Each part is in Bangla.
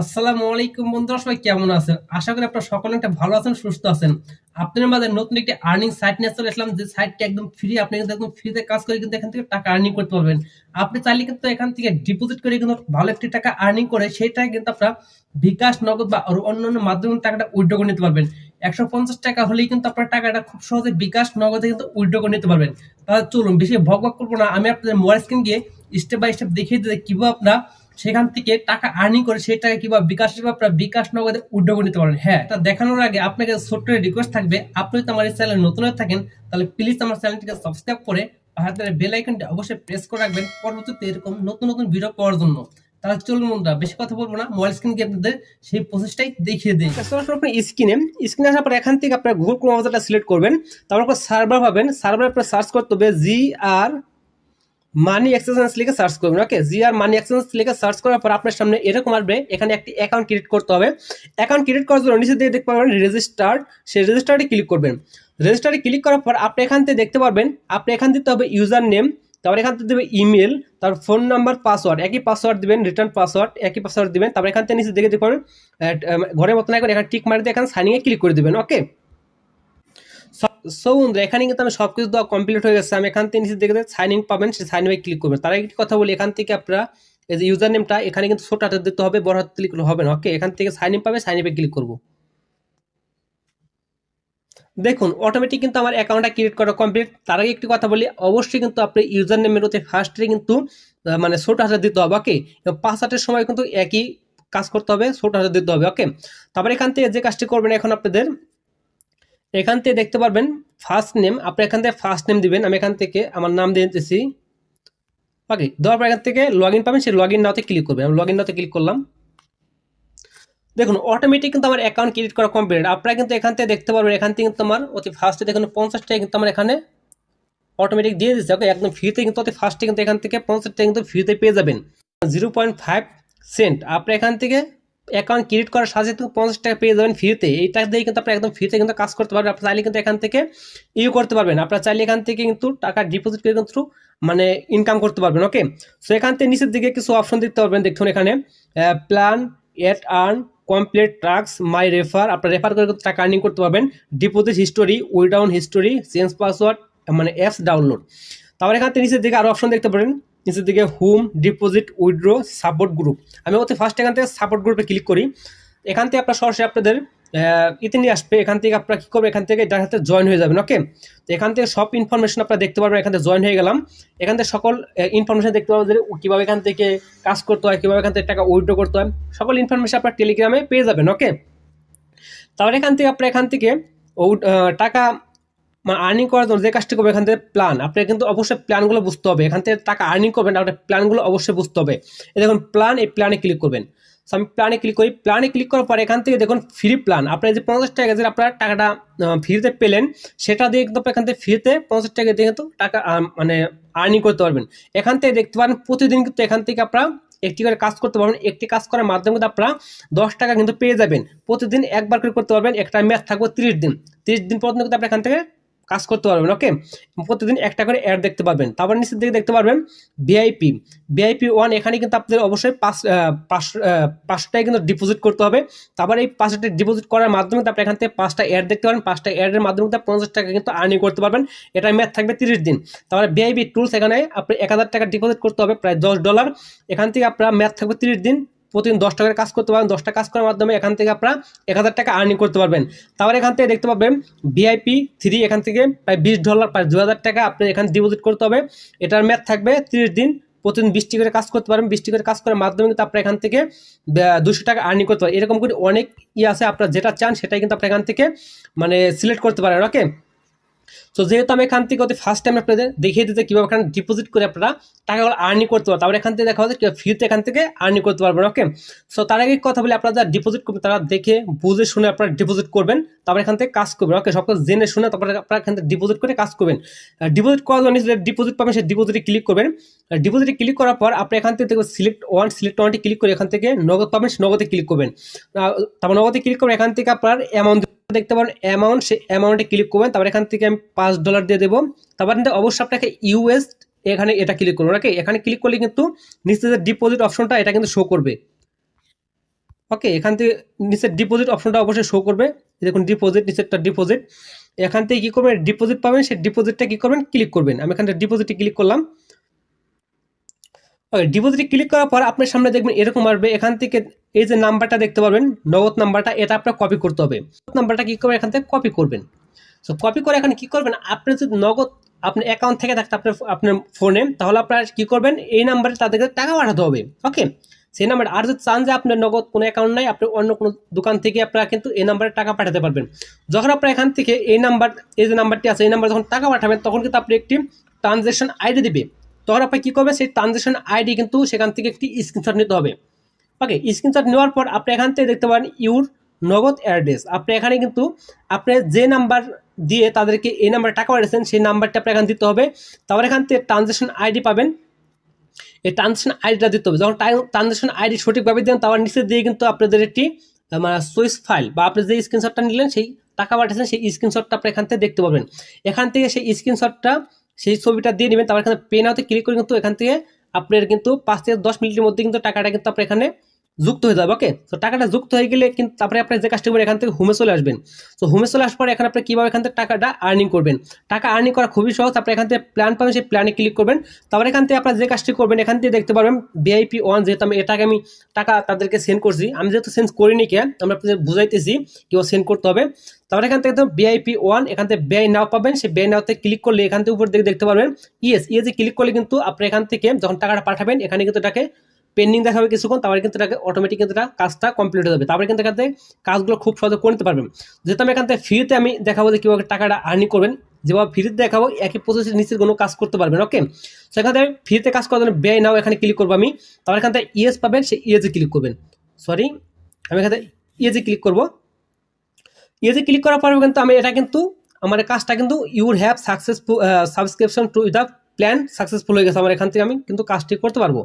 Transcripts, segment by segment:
আসসালামু আলাইকুম বন্ধুরা, সবাই কেমন আছেন? আশা করি আপনারা সকলে একটা ভালো আছেন, সুস্থ আছেন। আপনাদের মাঝে নতুন একটি আর্নিং সাইট নিয়ে চলে আসলাম যে সাইটটি একদম ফ্রি আপনি কিন্তু একদম ফ্রিতে কাজ করে কিন্তু এখান থেকে টাকা আর্নিং করতে পারবেন। আপনি চাইলে কিন্তু এখান থেকে ডিপোজিট করে কিন্তু ভালো একটি টাকা আর্নিং করে সেই টাকা কিন্তু আপনারা বিকাশ, নগদ বা আরও অন্য মাধ্যমে টাকাটা উইড্রো করে নিতে পারবেন। একশো পঞ্চাশ টাকা হলেই কিন্তু আপনার টাকাটা খুব সহজে বিকাশ, নগদে কিন্তু উইড্রো করে নিতে পারবেন। তাহলে চলুন, বেশি ভগ করব না, আমি আপনাদের মোবাইল স্ক্রিন গিয়ে স্টেপ বাই স্টেপ দেখিয়ে দিতে, কীভাবে আপনারা সেখান থেকে টাকা আর্নিং করে সেই টাকা কিংবা বিকাশ আপনারা বিকাশ নগদে উদ্যোগ নিতে পারেন। হ্যাঁ তা দেখানোর আগে আপনাকে ছোট্ট রিকোয়েস্ট থাকবে। আপনি যদি আমার এই চ্যানেল নতুন হয়ে থাকেন, তাহলে প্লিজ আমার চ্যানেলটিকে সাবস্ক্রাইব করে হাতের বেল আইকনটি অবশ্যই প্রেস করে রাখবেন পরবর্তীতে এরকম নতুন নতুন ভিডিও পাওয়ার জন্য। তাহলে চলুন বন্ধুরা, বেশি কথা বলব না মোবাইল স্ক্রিন আপনাদের সেই প্রসেসটাই দেখিয়ে দিই। সরাসরি আপনি স্ক্রিনে স্ক্রিনে আসার পর এখান থেকে আপনার গুগল ক্রোম সিলেক্ট করবেন, তারপর সার্ভার পাবেন। সার্ভার আপনার সার্চ করতে হবে জি আর মানি এক্সচেঞ্জ লিখে সার্চ করবেন ওকে জি আর মানি এক্সচেঞ্জ লিখে সার্চ করার পর আপনার সামনে এরকম আসবে, এখানে একটি অ্যাকাউন্ট ক্রিয়েট করতে হবে। অ্যাকাউন্ট ক্রিয়েট করার জন্য নিচে দিয়ে দেখতে পারবেন রেজিস্টার্ড সেই রেজিস্টারে ক্লিক করবেন। রেজিস্টারে ক্লিক করার পর আপনি এখান থেকে দেখতে পারবেন, আপনি এখান দিতে হবে ইউজার নেম তারপর এখান থেকে দেবে ইমেল তার ফোন নাম্বার পাসওয়ার্ড একই পাসওয়ার্ড দিবেন রিটার্ন পাসওয়ার্ড একই পাসওয়ার্ড দিবেন, তারপর এখান থেকে নিচে দেখে দেখতে পারবেন ঘরের মতন এখন এখানে টিক মারি দিয়ে এখানে সাইনিংয়ে ক্লিক করে দেবেন ওকে সো বন্ধুরা, এখানে কিন্তু আমি সব কিছু দেওয়া কমপ্লিট হয়ে গেছে। আমি এখান থেকে নিচে দেখে সাইন ইন পাবেন, সেই সাইন ইনে ক্লিক করবেন। তার একটি কথা বলি, এখান থেকে আপনারা এই যে ইউজার নেমটা এখানে কিন্তু ছোট হাতে দিতে হবে, বড় হাতে ক্লিক হবে না ওকে এখান থেকে সাইন ইন পাবে সাইন ইনে ক্লিক করব। দেখুন অটোমেটিক কিন্তু আমার অ্যাকাউন্টটা ক্রিয়েট করা কমপ্লিট তার আগে একটি কথা বলি, অবশ্যই কিন্তু আপনি ইউজার নেমের হতে ফার্স্টে কিন্তু মানে ছোট হাজার দিতে হবে ওকে পাঁচ হাজারের সময় কিন্তু একই কাজ করতে হবে, ছোট হাজার দিতে হবে ওকে তারপরে এখান থেকে যে কাজটি করবেন এখন আপনাদের এখান থেকে দেখতে পারবেন ফার্স্ট নেম আপনি এখান থেকে ফার্স্ট নেম দিবেন, আমি এখান থেকে আমার নাম দিয়ে দিতেছি। ওকে দেওয়ার পর এখান থেকে লগ ইন পাবেন, সেই লগ ইন নাওতে ক্লিক করবেন। আমি লগ ইন নাওতে ক্লিক করলাম। দেখুন অটোমেটিক কিন্তু আমার অ্যাকাউন্ট ক্রিয়েট করা কমপ্লিট আপনারা কিন্তু এখান থেকে দেখতে পারবেন, এখান থেকে কিন্তু আমার অতি ফার্স্টে দেখুন পঞ্চাশ টাকা কিন্তু আমার এখানে অটোমেটিক দিয়ে দিচ্ছে। ওকে একদম ফ্রিতে কিন্তু অতি ফার্স্টে কিন্তু এখান থেকে পঞ্চাশ টাকা কিন্তু ফ্রিতে পেয়ে যাবেন। জিরো পয়েন্ট ফাইভ সেন্ট আপনি এখান থেকে অ্যাকাউন্ট ক্রিয়েট করার সাথে কিন্তু পঞ্চাশ টাকা পেয়ে যাবেন ফ্রিতে এই টাকা দিয়ে কিন্তু আপনি একদম ফ্রিতে কিন্তু কাজ করতে পারবেন। আপনি চাইলে কিন্তু এখান থেকে ইউ করতে পারবেন। আপনার চাইলে এখান থেকে কিন্তু টাকা ডিপোজিট করে কিন্তু মানে ইনকাম করতে পারবেন ওকে সো এখান থেকে নিচের দিকে কিছু অপশন দিতে পারবেন। দেখুন এখানে plan at earn complete tracks my refer আপনার রেফার করে কিন্তু টাকা আর্নিং করতে পারবেন। Deposit history withdraw history change password মানে অ্যাপস ডাউনলোড তারপর এখান থেকে নিচের দিকে আরও অপশন দেখতে পারেন। নিচের দিকে home deposit withdraw support group আমি ওতে ফার্স্ট এখান থেকে সাপোর্ট গ্রুপে ক্লিক করি এখান থেকে আপনার সরাসরি আপনাদের ইতে নিয়ে আসবে এখান থেকে আপনারা কী করবেন এখান থেকে যার সাথে জয়েন হয়ে যাবেন ওকে তো এখান থেকে সব ইনফরমেশন আপনারা দেখতে পারবেন এখান থেকে জয়েন হয়ে গেলাম এখান থেকে সকল ইনফরমেশন দেখতে পাবেন যে কীভাবে এখান থেকে কাজ করতে হয় কীভাবে এখান থেকে টাকা উইড্রো করতে হয় সকল ইনফরমেশন আপনার টেলিগ্রামে পেয়ে যাবেন ওকে তাহলে এখান থেকে আপনার এখান থেকে টাকা আর্নিং করার জন্য যে কাজটি করবে, এখান থেকে প্ল্যান আপনি কিন্তু অবশ্যই প্ল্যানগুলো বুঝতে হবে। এখান থেকে টাকা আর্নিং করবেন, আপনার প্ল্যানগুলো অবশ্যই বুঝতে হবে। এই দেখুন প্ল্যান এই প্ল্যানে ক্লিক করবেন। সো আমি প্ল্যানে ক্লিক করি। প্ল্যানে ক্লিক করার পর এখান থেকে দেখুন ফ্রি প্ল্যান আপনার যে পঞ্চাশ টাকা যে আপনার টাকাটা ফ্রিতে পেলেন, সেটা দিয়ে কিন্তু এখান থেকে ফ্রিতে পঞ্চাশ টাকা দিয়ে কিন্তু টাকা মানে আর্নিং করতে পারবেন। এখান থেকে দেখতে পারেন, প্রতিদিন কিন্তু এখান থেকে আপনারা একটি করে কাজ করতে পারবেন। একটি কাজ করার মাধ্যমে কিন্তু আপনারা দশ টাকা কিন্তু পেয়ে যাবেন। প্রতিদিন একবার করে করতে পারবেন। একটা ম্যাথ থাকবে তিরিশ দিন। তিরিশ দিন পর্যন্ত কিন্তু আপনি এখান থেকে কাজ করতে পারবেন ওকে প্রতিদিন একটা করে অ্যাড দেখতে পারবেন। তারপর নিচের দিকে দেখতে পারবেন ভিআইপি ভিআইপি ওয়ান এখানে কিন্তু আপনাদের অবশ্যই পাঁচ পাঁচশো টাকা কিন্তু ডিপোজিট করতে হবে। তারপর এই পাঁচটা ডিপোজিট করার মাধ্যমে আপনি এখান থেকে পাঁচটা অ্যাড দেখতে পারেন। পাঁচটা অ্যাডের মাধ্যমে তার পঞ্চাশ টাকা কিন্তু আর্নিং করতে পারবেন। এটা ম্যাথ থাকবে তিরিশ দিন। তারপরে ভিআইপি টুলস এখানে আপনি এক হাজার টাকা ডিপোজিট করতে হবে, প্রায় দশ ডলার এখান থেকে আপনার ম্যাথ থাকবে তিরিশ দিন। প্রতিদিন দশ টাকার কাজ করতে পারবেন, দশটা কাজ করার মাধ্যমে এখান থেকে আপনারা এক হাজার টাকা আর্নিং করতে পারবেন। তারপরে এখান থেকে দেখতে পাবেন ভিআইপি থ্রি এখান থেকে প্রায় বিশ ডলার প্রায় দু হাজার টাকা আপনি এখানে ডিপোজিট করতে হবে। এটার ম্যাথ থাকবে তিরিশ দিন, প্রতিদিন বৃষ্টি করে কাজ করতে পারবেন বৃষ্টি করে কাজ করার মাধ্যমে কিন্তু আপনার এখান থেকে দুশো টাকা আর্নিং করতে পারেন এরকম করে অনেক ই আছে, আপনার যেটা চান সেটাই কিন্তু আপনি এখান থেকে মানে সিলেক্ট করতে পারেন ওকে সো যেহেতু আমি এখান থেকে ফার্স্ট টাইম আপনাদের দেখিয়ে দিতে, কীভাবে এখানে ডিপোজিট করে আপনারা টাকাগুলো আর্নি করতে পারবেন তারপরে এখান থেকে দেখা হচ্ছে ফ্রিতে এখান থেকে আর্নি করতে পারবেন ওকে সো তার আগে কথা বলে, আপনারা যারা ডিপোজিট করবেন, তারা দেখে, বুঝে শুনে আপনারা ডিপোজিট করবেন, তারপরে এখান থেকে কাজ করবেন ওকে সব জেনে শুনে তারপরে আপনারা এখান থেকে ডিপোজিট করে কাজ করবেন। ডিপোজিট করার জন্য যে ডিপোজিট পাবেন, সেই ডিপোজিটে ক্লিক করবেন। ডিপোজিটে ক্লিক করার পর আপনি এখান থেকে সিলেক্ট ওয়ান সিলেক্ট ওয়ানটি ক্লিক করে এখান থেকে নগদ পাবেন নগদে ক্লিক করবেন। তারপর নগদে ক্লিক করে এখান থেকে আপনার অ্যামাউন্ট দেখতে পারেন অ্যামাউন্ট সেই অ্যামাউন্টে ক্লিক করবেন, তারপর এখান থেকে আমি পাঁচ ডলার দিয়ে দেবো। তারপর অবশ্যই আপনাকে ইউএস এখানে এটা ক্লিক করুন ওকে এখানে ক্লিক করলে কিন্তু নিচে ডিপোজিট অপশনটা এটা কিন্তু শো করবে। ওকে এখান থেকে নিচের ডিপোজিট অপশনটা অবশ্যই শো করবে। দেখুন ডিপোজিট নিচেরটা ডিপোজিট এখান থেকে কী করবেন? ডিপোজিট পাবেন, সেই ডিপোজিটটা কী করবেন? ক্লিক করবেন। আমি এখান থেকে ডিপোজিটে ক্লিক করলাম। ওকে ডিপোজিটে ক্লিক করার পর আপনার সামনে দেখবেন এরকম আসবে। এখান থেকে এই যে নাম্বারটা দেখতে পারবেন, নগদ নাম্বারটা, এটা আপনার কপি করতে হবে। নাম্বারটা কী করবেন? এখান থেকে কপি করবেন। সো কপি করে এখানে কী করবেন? আপনি যদি নগদ আপনার অ্যাকাউন্ট থেকে থাকতে আপনার আপনার ফোনে তাহলে আপনার কী করবেন? এই নাম্বারে তাদেরকে টাকা পাঠাতে হবে। ওকে সেই নাম্বার আর যদি চান যে আপনার নগদ কোনো অ্যাকাউন্ট নাই, আপনি অন্য কোনো দোকান থেকে আপনারা কিন্তু এই নাম্বারে টাকা পাঠাতে পারবেন। যখন আপনার এখান থেকে এই নাম্বার, এই যে নাম্বারটি আছে, এই নাম্বার যখন টাকা পাঠাবেন, তখন কিন্তু আপনি একটি ট্রানজ্যাকশন আইডি দিবে। তখন আপনি কী করবেন সেই ট্রানজ্যাকশন আইডি কিন্তু সেখান থেকে একটি স্ক্রিনশট নিতে হবে। ওকে স্ক্রিনশট নেওয়ার পর আপনি এখান থেকে দেখতে পারেন ইউর নগদ অ্যাড্রেস আপনি এখানে কিন্তু আপনি যে নাম্বার দিয়ে তাদেরকে এই নাম্বারে টাকা পাঠিয়েছেন সেই নাম্বারটা আপনি এখানে দিতে হবে। তারপর এখান থেকে ট্রানজ্যাকশন আইডি পাবেন। এই ট্রানজেকশন আইডিটা দিতে হবে। যখন ট্রানজ্যাকশন আইডি সঠিকভাবে দেন, তারপর নিচে দিয়ে কিন্তু আপনাদের একটি মানে সুইস ফাইল বা আপনি যে স্ক্রিনশটটা নিলেন, সেই টাকা পাঠিয়েছেন সেই স্ক্রিনশটটা আপনি এখান থেকে দেখতে পাবেন। এখান থেকে সেই স্ক্রিনশটটা সেই ছবিটা দিয়ে নেবেন, তারপর এখানে পেন আউতে ক্লিক করে কিন্তু এখান থেকে আপনার কিন্তু পাঁচ থেকে দশ মিনিটের মধ্যে কিন্তু টাকাটা কিন্তু আপনার এখানে যুক্ত হয়ে যাবে ওকে তো টাকাটা যুক্ত হয়ে গেলে কিন্তু তারপরে আপনার যে করবেন এখান থেকে হোমে চলে আসবেন। তো হোমে চলে আসার পরে এখানে আপনি কীভাবে এখান থেকে টাকাটা আর্নিং করবেন? টাকা আর্নিং করা খুবই সহজ। আপনি এখান থেকে প্ল্যান পাবেন, সেই প্ল্যানে ক্লিক করবেন। তারপরে এখান থেকে আপনার যে কাজটি করবেন, এখান থেকে দেখতে পারবেন ভিআইপি ওয়ান যেহেতু আমি এটাকে আমি টাকা তাদেরকে সেন্ড করছি। আমি যেহেতু সেন্ড করিনি কে আমরা আপনাদের বুঝাইতেছি কেউ সেন্ড করতে হবে। তারপরে এখান থেকে তো বিআইপি ওয়ান এখান থেকে ব্যয় নাও পাবেন। সেই ব্যয় নাওতে ক্লিক করলে এখান থেকে উপর দিকে দেখতে পারবেন। ইয়েস ইয়েসে ক্লিক করলে কিন্তু আপনি এখান থেকে যখন টাকাটা পাঠাবেন, এখানে কিন্তু এটাকে পেন্ডিং দেখাবে কিছুক্ষণ, তারপরে কিন্তু এটাকে অটোমেটিক কিন্তু এটা কাজটা কমপ্লিট হয়ে যাবে। তারপরে কিন্তু এখান থেকে কাজগুলো খুব সহজে করে নিতে পারবেন। যেহেতু আমি এখান থেকে ফ্রিতে আমি দেখাবো যে কীভাবে টাকাটা আর্নিং করবেন, যেভাবে ফ্রিতে দেখাবো, একই প্রসেসের নিচের কোনো কাজ করতে পারবেন ওকে সেখান থেকে ফ্রিতে কাজ করার জন্য ব্যয় নাও এখানে ক্লিক করব আমি। তারপর এখান থেকে ইয়েস পাবেন, সেই ইয়েজে ক্লিক করবেন। সরি আমি এখান থেকে ইয়েজে ক্লিক করব। ইয়েজে ক্লিক করার পরে কিন্তু আমি এটা কিন্তু, আমার কাজটা কিন্তু your have successful subscription to the plan successful হয়ে গেছে আমার এখান থেকে আমি, কিন্তু কাজটি করতে পারব।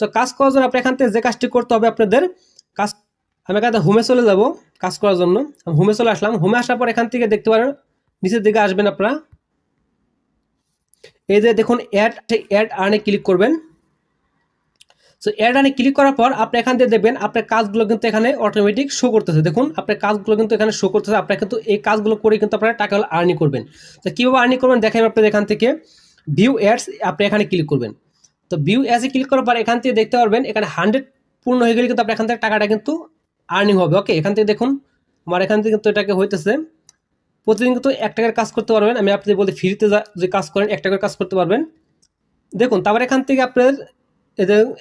তো কাজ করার জন্য আপনি এখান থেকে যে কাজটি করতে হবে আপনাদের, কাজ, আমি এখান থেকে হোমে চলে যাব কাজ করার জন্য। আমি হোমে চলে আসলাম। হোমে আসার পর এখান থেকে দেখতে পারেন, নিচের দিকে আসবেন আপনারা। এই যে দেখুন অ্যাড অ্যাড আর্নে ক্লিক করবেন। সো অ্যাড আর্নে ক্লিক করার পর আপনি এখান থেকে দেখবেন, আপনার কাজগুলো কিন্তু এখানে অটোমেটিক শো করতেছে। দেখুন, আপনার কাজগুলো কিন্তু এখানে শো করতেছে। আপনার কিন্তু এই কাজগুলো করে কিন্তু আপনারা টাকা আর্নি করবেন। তো কীভাবে আর্নি করবেন, দেখাই আপনাদের এখান থেকে। ভিউ অ্যাডস আপনি এখানে ক্লিক করবেন। তো ভিউ অ্যাডসে ক্লিক করার পর এখান থেকে দেখতে পারবেন, এখানে হান্ড্রেড পূর্ণ হয়ে গেলে কিন্তু আপনি এখান থেকে টাকাটা কিন্তু আর্নিং হবে। ওকে এখান থেকে দেখুন, আমার এখান থেকে কিন্তু এটাকে হইতেছে, প্রতিদিন কিন্তু এক টাকার কাজ করতে পারবেন। আমি আপনি বলতে ফ্রিতে যে কাজ করেন, এক টাকার কাজ করতে পারবেন। দেখুন, তারপর এখান থেকে আপনার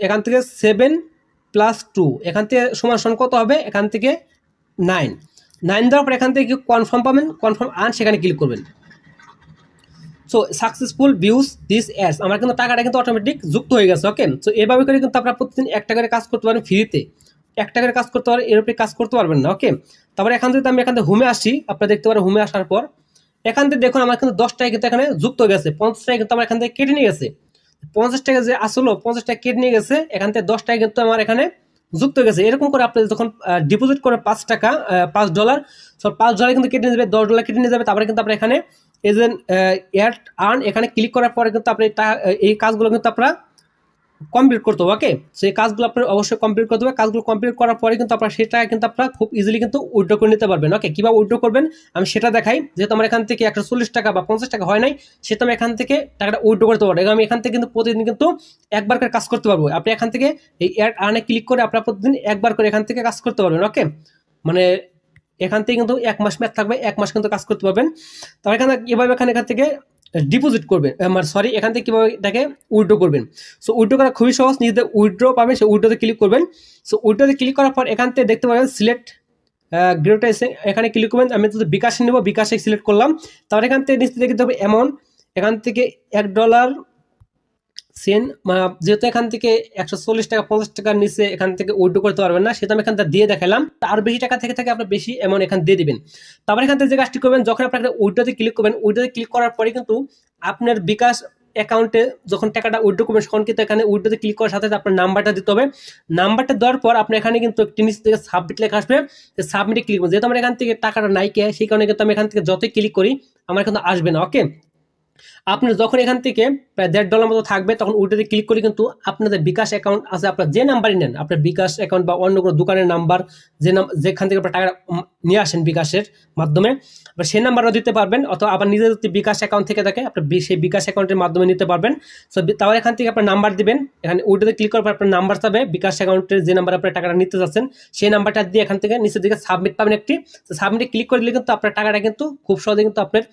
এখান থেকে সেভেন প্লাস টু এখান থেকে সমান সমান কত হবে? এখান থেকে নাইন নাইন দেওয়ার পর এখান থেকে কনফার্ম পাবেন? কনফার্ম আন সেখানে ক্লিক করবেন। So successful views this as আমার কিন্তু টাকাটা কিন্তু অটোমেটিক যুক্ত হয়ে গেছে ওকে সো এভাবে করে কিন্তু আপনারা প্রতিদিন এক টাকার কাজ করতে পারেন ফ্রিতে এক টাকার কাজ করতে পারেন, এর উপরে কাজ করতে পারবেন না ওকে তারপরে এখান থেকে আমি এখান থেকে হুমে আসি, আপনারা দেখতে পারেন হুমে আসার পর, এখান থেকে দেখুন আমার কিন্তু দশ টাকা কিন্তু এখানে যুক্ত হয়ে গেছে। পঞ্চাশ টাকা কিন্তু আমার এখান থেকে কেটে নিয়ে গেছে। পঞ্চাশ টাকা যে আসলো পঞ্চাশ টাকা কেটে নিয়ে গেছে, এখান থেকে দশ টাকা কিন্তু আমার এখানে যুক্ত হয়ে গেছে। এরকম করে আপনি যখন ডিপোজিট করে পাঁচ টাকা পাঁচ ডলার সব পাঁচ ডলার কিন্তু কেটে নিয়ে যাবে, দশ ডলার কেটে নিয়ে যাবে, তারপরে কিন্তু আপনার এখানে এই যে আর্ন এখানে ক্লিক করার পরে কিন্তু আপনি এই কাজগুলো কিন্তু আপনারা কমপ্লিট করতে হবে ওকে সেই কাজগুলো আপনার অবশ্যই কমপ্লিট করতে হবে। কাজগুলো কমপ্লিট করার পরে কিন্তু আপনার সেটা কিন্তু আপনারা খুব ইজিলি কিন্তু উইড্রো করে নিতে পারবেন ওকে কীভাবে উইড্রো করবেন? আমি সেটা দেখাই। যেহেতু আমার এখান থেকে একশো চল্লিশ টাকা বা পঞ্চাশ টাকা হয় নাই সেটা আমি এখান থেকে টাকাটা উইড্রো করতে পারব। আমি এখান থেকে কিন্তু প্রতিদিন কিন্তু একবার করে কাজ করতে পারব। আপনি এখান থেকে এই অ্যাড আর্নে ক্লিক করে আপনার প্রতিদিন একবার করে এখান থেকে কাজ করতে পারবেন ওকে মানে এখান থেকে কিন্তু এক মাস ম্যাথ থাকবে, এক মাস কিন্তু কাজ করতে পারবেন। তারপর এখানে এভাবে এখানে এখান থেকে ডিপোজিট করবেন মানে সরি এখান থেকে কীভাবে এটাকে উইড্রো করবেন। সো উইড্রো করা খুবই সহজ, নিজেদের উইড্রো পাবেন, সেই উইড্রোতে ক্লিক করবেন। সো উইড্রোতে ক্লিক করার পর এখান থেকে দেখতে পাবেন সিলেক্ট গ্রেটা এখানে ক্লিক করবেন। আমি তো বিকাশে নেব, বিকাশে সিলেক্ট করলাম, তারপর এখান থেকে নিচে দেখতে হবে অ্যামাউন্ট এখান থেকে এক ডলার সেন যেহেতু এখান থেকে একশো চল্লিশ টাকা, পঞ্চাশ টাকার নিচে এখান থেকে উইড্রো করতে পারবেন না সেটা আমি এখান থেকে দিয়ে দেখালাম। আর বেশি টাকা থেকে থাকে আপনার বেশি অ্যামাউন্ট এখান দিয়ে দিবেন। তারপর এখান থেকে যে কাজটি করবেন, যখন আপনার উইড্রোতে ক্লিক করবেন উইড্রোতে ক্লিক করার পরে কিন্তু আপনার বিকাশ অ্যাকাউন্টে যখন টাকাটা উইড্রো করবেন, তখন কিন্তু এখানে উইড্রোতে ক্লিক করার সাথে আপনার নাম্বারটা দিতে হবে। নাম্বারটা দেওয়ার পর আপনি এখানে কিন্তু একটি নিচ থেকে সাবমিট লেখা আসবে। সাবমিটে ক্লিক করবেন। যেহেতু আমার এখান থেকে টাকাটা নাই কে, সেই কারণে কিন্তু আমি এখান থেকে যতই ক্লিক করি, আমার কিন্তু আসবে না ওকে আপনি যখন এখান থেকে প্রায় দেড় ডলার মতো থাকবে, তখন ওইটাতে ক্লিক করে কিন্তু আপনাদের বিকাশ অ্যাকাউন্ট আছে। আপনার যে নাম্বারই নেন, আপনার বিকাশ অ্যাকাউন্ট বা অন্য কোনো দোকানের নাম্বার যে নাম যেখান থেকে আপনার টাকা নিয়ে আসেন বিকাশের মাধ্যমে, আপনার সেই নাম্বারও দিতে পারবেন। অথবা আবার নিজের যদি বিকাশ অ্যাকাউন্ট থেকে থাকে, আপনার সেই বিকাশ অ্যাকাউন্টের মাধ্যমে নিতে পারবেন। সো তাহলে এখান থেকে আপনার নাম্বার দিবেন। এখানে ওইটাতে ক্লিক করার পর আপনার নাম্বার পাবে বিকাশ অ্যাকাউন্টের যে নাম্বার আপনার টাকাটা নিতে যাচ্ছেন, সেই নাম্বারটা দিয়ে এখান থেকে নিচের দিকে সাবমিট পাবেন একটি। সাবমিটে ক্লিক করে দিলে কিন্তু আপনার টাকাটা কিন্তু খুব সহজে কিন্তু আপনার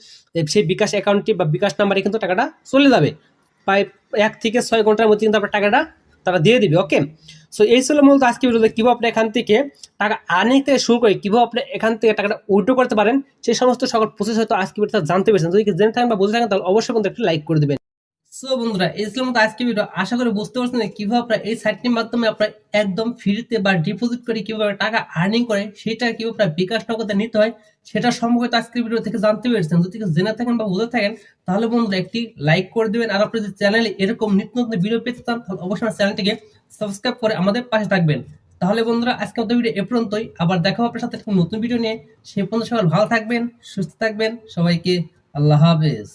সেই বিকাশ অ্যাকাউন্টটি বা বিকাশ নাম্বারে কিন্তু টাকাটা চলে যাবে। প্রায় এক থেকে ছয় ঘণ্টার মধ্যে কিন্তু আপনার টাকাটা তারা দিয়ে দিবে ওকে সো এই ছিল মূলত আজকে ভিডিওতে কীভাবে আপনি এখান থেকে টাকা আর্নিং থেকে শুরু করে কীভাবে আপনি এখান থেকে টাকাটা উইড্রো করতে পারেন, সেই সমস্ত সকল প্রসেস হয়তো আজকে ভিডিওতে জানতে পেরেছেন। যদি জেনে থাকেন বা বুঝে থাকেন, তাহলে অবশ্যই কিন্তু একটু লাইক করে দেবেন। সো বন্ধুরা, এই ছিল মতো আজকে ভিডিও আশা করি বুঝতে পারছেন কীভাবে আপনারা এই সাইটটির মাধ্যমে আপনারা একদম ফ্রিতে বা ডিপোজিট করে কীভাবে টাকা আর্নিং করে, সেটা কীভাবে আপনার বিকাশ নগদে নিতে হয়, সেটা সম্পর্কে আজকের ভিডিও থেকে জানতে পেরেছেন। যদি জেনে থাকেন বা বুঝে থাকেন, তাহলে বন্ধুরা একটি লাইক করে দেবেন। আর আপনি যদি চ্যানেলে এরকম নিত্য নতুন ভিডিও পেতে চান, তাহলে অবশ্যই আমার চ্যানেলটিকে সাবস্ক্রাইব করে আমাদের পাশে থাকবেন। তাহলে বন্ধুরা, আজকে আমাদের ভিডিও এ পর্যন্তই। আবার দেখা আপনার সাথে নতুন ভিডিও নিয়ে। সেই পর্যন্ত সবাই ভালো থাকবেন, সুস্থ থাকবেন। সবাইকে আল্লাহ হাফেজ।